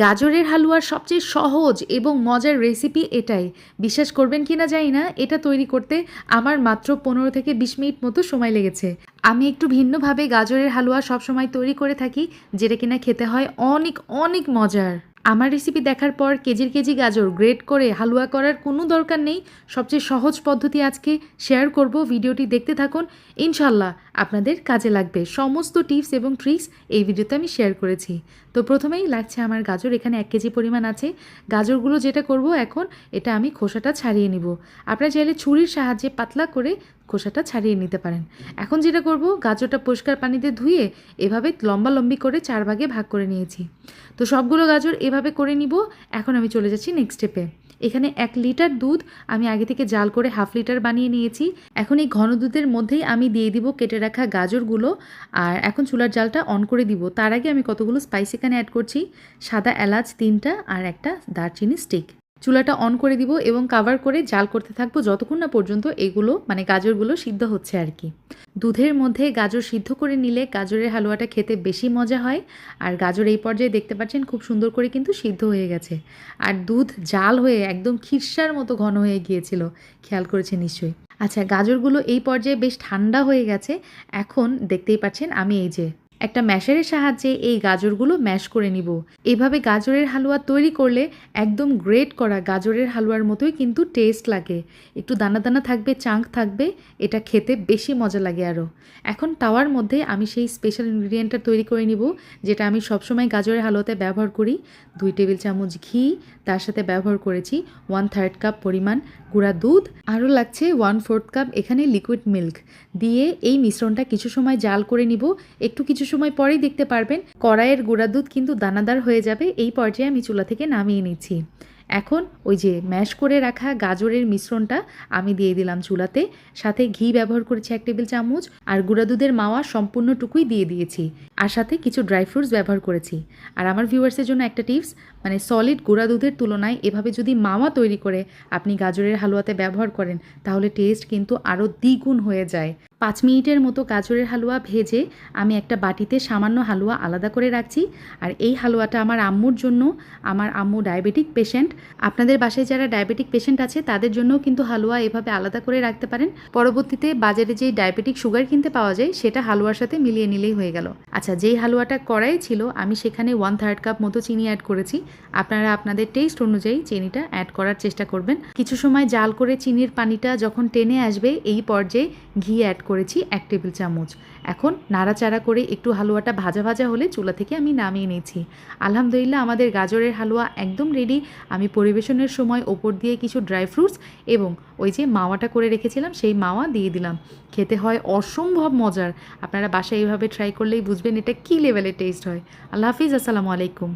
গাজরের হালুয়ার সবচেয়ে সহজ এবং মজার রেসিপি এটাই। বিশ্বাস করবেন কিনা জানি না, এটা তৈরি করতে আমার মাত্র পনেরো থেকে বিশ মিনিট মতো সময় লেগেছে। আমি একটু ভিন্নভাবে গাজরের হালুয়া সবসময় তৈরি করে থাকি, যেটা কিনা খেতে হয় অনেক অনেক মজার। আমার রেসিপি দেখার পর কেজির কেজি গাজর গ্রেট করে হালুয়া করার কোনো দরকার নেই। সবচেয়ে সহজ পদ্ধতি আজকে শেয়ার করব। ভিডিওটি দেখতে থাকুন। ইনশাল্লাহ আপনাদের কাজে লাগবে। সমস্ত টিপস এবং ট্রিক্স এই ভিডিওতে আমি শেয়ার করেছি। তো প্রথমেই লাগছে আমার গাজর। এখানে এক কেজি পরিমাণ আছে। গাজরগুলো যেটা করব এখন, এটা আমি খোসাটা ছাড়িয়ে নিব। আপনারা চাইলে ছুরির সাহায্যে পাতলা করে খোসাটা ছাড়িয়ে নিতে পারেন। এখন যেটা করব, গাজরটা পরিষ্কার পানিতে ধুয়ে এভাবে লম্বা লম্বি করে চার ভাগে ভাগ করে নিয়েছি। তো সবগুলো গাজর এভাবে করে নিব। এখন আমি চলে যাচ্ছি নেক্সট স্টেপে এখানে এক লিটার দুধ আমি আগে থেকে জাল করে হাফ লিটার বানিয়ে নিয়েছি। এখন এই ঘন দুধের মধ্যেই আমি দিয়ে দিব কেটে রাখা গাজরগুলো। আর এখন চুলার জালটা অন করে দিব। তার আগে আমি কতগুলো স্পাইস এখানে অ্যাড করছি? সাদা এলাচ তিনটা আর একটা দারচিনি স্টিক চুলাটা অন করে দিব এবং কাভার করে জাল করতে থাকব যতক্ষণ না পর্যন্ত এগুলো মানে গাজরগুলো সিদ্ধ হচ্ছে আর কি। দুধের মধ্যে গাজর সিদ্ধ করে নিলে গাজরের হালুয়াটা খেতে বেশি মজা হয়। আর গাজর এই পর্যায়ে দেখতে পাচ্ছেন খুব সুন্দর করে কিন্তু সিদ্ধ হয়ে গেছে। আর দুধ জাল হয়ে একদম খিরসার মতো ঘন হয়ে গিয়েছিল। খেয়াল করেছে নিশ্চয়ই। আচ্ছা গাজরগুলো এই পর্যায়ে বেশ ঠান্ডা হয়ে গেছে। এখন দেখতেই পাচ্ছেন আমি এই যে একটা ম্যাশারের সাহায্যে এই গাজরগুলো ম্যাশ করে নিব। এভাবে গাজরের হালুয়া তৈরি করলে একদম গ্রেট করা গাজরের হালুয়ার মতোই কিন্তু টেস্ট লাগে। একটু দানা দানা থাকবে, চাঙ্ক থাকবে, এটা খেতে বেশি মজা লাগে আরও এখন তাওয়ার মধ্যে আমি সেই স্পেশাল ইনগ্রিডিয়েন্টটা তৈরি করে নিব, যেটা আমি সবসময় গাজরের হালুয়াতে ব্যবহার করি। দুই টেবিল চামচ ঘি, তার সাথে ব্যবহার করেছি ওয়ান থার্ড কাপ পরিমাণ গুঁড়া দুধ। আরও লাগছে ওয়ান ফোর্থ কাপ এখানে লিকুইড মিল্ক দিয়ে এই মিশ্রণটা কিছু সময় জাল করে নিব। একটু কিছু সময় পরেই দেখতে পারবেন, কড়াইয়ের গুঁড়া দুধ কিন্তু দানাদার হয়ে যাবে, এই পর্যায়ে আমি চুলা থেকে নামিয়ে নিচ্ছি। এখন ওই যে ম্যাশ করে রাখা গাজরের মিশ্রণটা আমি দিয়ে দিলাম চুলাতে, সাথে ঘি ব্যবহার করেছি এক টেবিল চামচ, আর গুঁড়া দুধের মাওয়া সম্পূর্ণটুকুই দিয়ে দিয়েছি, আর সাথে কিছু ড্রাই ফ্রুটস ব্যবহার করেছি। আর আমার ভিউয়ার্সের জন্য একটা টিপস মানে সলিড গুঁড়া দুধের তুলনায় এভাবে যদি মাওয়া তৈরি করে আপনি গাজরের হালুয়াতে ব্যবহার করেন, তাহলে টেস্ট কিন্তু আরও দ্বিগুণ হয়ে যায়। পাঁচ মিনিটের মতো গাজরের হালুয়া ভেজে আমি একটা বাটিতে সামান্য হালুয়া আলাদা করে রাখছি। আর এই হালুয়াটা আমার আম্মুর জন্য, আমার আম্মু ডায়াবেটিক পেশেন্ট। আপনাদের বাসায় যারা ডায়াবেটিক পেশেন্ট আছে, তাদের জন্যও কিন্তু হালুয়া এভাবে আলাদা করে রাখতে পারেন। পরবর্তীতে বাজারে যেই ডায়াবেটিক সুগার কিনতে পাওয়া যায়, সেটা হালুয়ার সাথে মিলিয়ে নিলেই হয়ে গেল। আচ্ছা যেই হালুয়াটা করাই ছিল, আমি সেখানে ওয়ান থার্ড কাপ মতো চিনি অ্যাড করেছি। আপনারা আপনাদের টেস্ট অনুযায়ী চিনিটা অ্যাড করার চেষ্টা করবেন। কিছু সময় জাল করে চিনির পানিটা যখন টেনে আসবে, এই পর্যায়ে ঘি অ্যাড করেছি এক টেবিল চামচ। এখন নাড়াচাড়া করে একটু হালুয়াটা ভাজা ভাজা হলে চুলা থেকে আমি নামিয়ে নিয়েছি। আলহামদুলিল্লাহ আমাদের গাজরের হালুয়া একদম রেডি আমি পরিবেশনের সময় ওপর দিয়ে কিছু ড্রাই ফ্রুটস এবং ওই যে মাওয়াটা করে রেখেছিলাম, সেই মাওয়া দিয়ে দিলাম। খেতে হয় অসম্ভব মজার। আপনারা বাসায় এইভাবে ট্রাই করলেই বুঝবেন এটা কী লেভেলের টেস্ট হয়। আল্লাহ হাফিজ, আসসালামু আলাইকুম।